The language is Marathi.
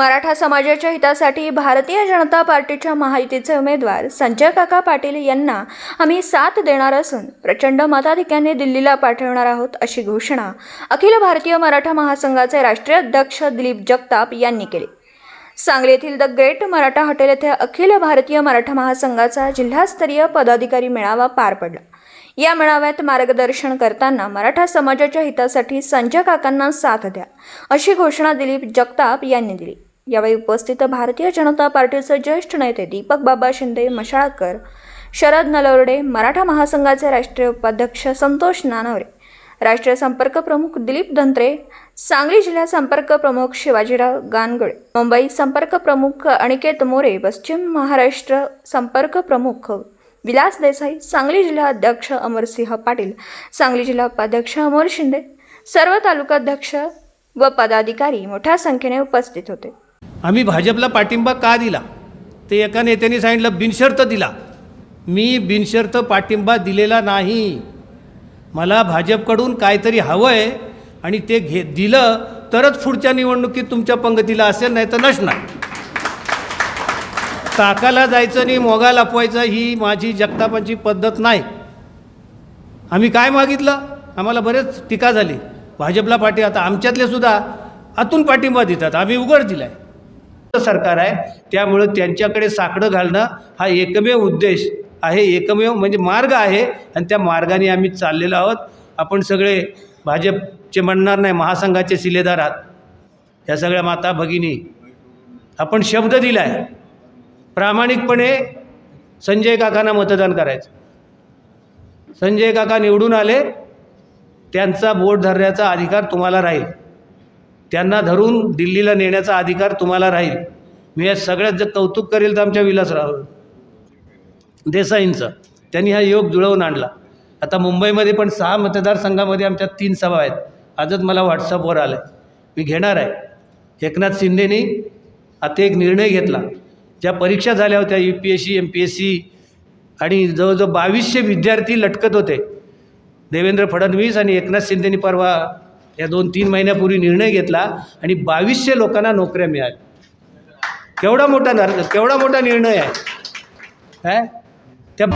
मराठा समाजाच्या हितासाठी भारतीय जनता पार्टीच्या महायुतीचे उमेदवार संजय काका पाटील यांना आम्ही साथ देणार असून प्रचंड मताधिक्याने दिल्लीला पाठवणार आहोत अशी घोषणा अखिल भारतीय मराठा महासंघाचे राष्ट्रीय अध्यक्ष दिलीप जगताप यांनी केली. सांगली येथील द ग्रेट मराठा हॉटेल येथे अखिल भारतीय मराठा महासंघाचा जिल्हास्तरीय पदाधिकारी मेळावा पार पडला. या मेळाव्यात मार्गदर्शन करताना मराठा समाजाच्या हितासाठी संजय काकांना साथ द्या अशी घोषणा दिलीप जगताप यांनी दिली. यावेळी उपस्थित भारतीय जनता पार्टीचे ज्येष्ठ नेते दीपक बाबा शिंदे मशाळकर शरद नलवडे मराठा महासंघाचे राष्ट्रीय उपाध्यक्ष संतोष नानवरे राष्ट्रीय संपर्क प्रमुख दिलीप धंत्रे सांगली जिल्हा संपर्क प्रमुख शिवाजीराव गानगडे मुंबई संपर्क प्रमुख अनिकेत मोरे पश्चिम महाराष्ट्र संपर्क प्रमुख विलास देसाई सांगली जिल्हा अध्यक्ष अमरसिंह पाटील सांगली जिल्हा उपाध्यक्ष अमोल शिंदे सर्व तालुकाध्यक्ष व पदाधिकारी मोठ्या संख्येने उपस्थित होते. आम्ही भाजपला पाठिंबा का दिला? ते एका नेत्याने सांगितलं बिनशर्त दिला. मी बिनशर्त पाठिंबा दिलेला नाही. मला भाजपकडून काहीतरी हवं आहे आणि ते घे दिलं तरच पुढच्या निवडणुकीत तुमच्या पंगतीला असेल नाही तर नसणार ताकाला जायचं आणि मोगा लपवायचं ही माझी जगतापांची पद्धत नाही. आम्ही काय मागितलं? आम्हाला बरेच टीका झाली. भाजपला पाठी आता आमच्यातले सुद्धा आतून पाठिंबा देतात. आम्ही उघड दिला आहे सरकार आहे. त्यामुळं त्यांच्याकडे साकडं घालणं हा एकमेव उद्देश आहे. एकमेव म्हणजे मार्ग आहे आणि त्या मार्गाने आम्ही चाललेलो आहोत. आपण सगळे भाजपचे म्हणणार नाही महासंघाचे शिलेदार आहात. ह्या सगळ्या माता भगिनी आपण शब्द दिला आहे प्रामाणिकपणे संजय काकांना मतदान करायचं. संजय काका निवडून आले त्यांचा बोट धरण्याचा अधिकार तुम्हाला राहील. त्यांना धरून दिल्लीला नेण्याचा अधिकार तुम्हाला राहील. मी या सगळ्यात जर कौतुक करेल तर आमच्या विलासराव देसाईंचं. त्यांनी हा योग जुळवून आणला. आता मुंबईमध्ये पण सहा मतदारसंघामध्ये आमच्या तीन सभा आहेत. आजच मला व्हॉट्सअपवर आलं आहे मी घेणार आहे. एकनाथ शिंदेनी आता एक निर्णय घेतला. ज्या परीक्षा झाल्या होत्या U P S C M P S C आणि जवळजवळ बावीसशे विद्यार्थी लटकत होते. देवेंद्र फडणवीस आणि एकनाथ शिंदेनी परवा या दोन तीन महिन्यापूर्वी निर्णय घेतला आणि बावीसशे लोकांना नोकऱ्या मिळाल्या. केवढा मोठा केवढा मोठा निर्णय आहे? काय त्या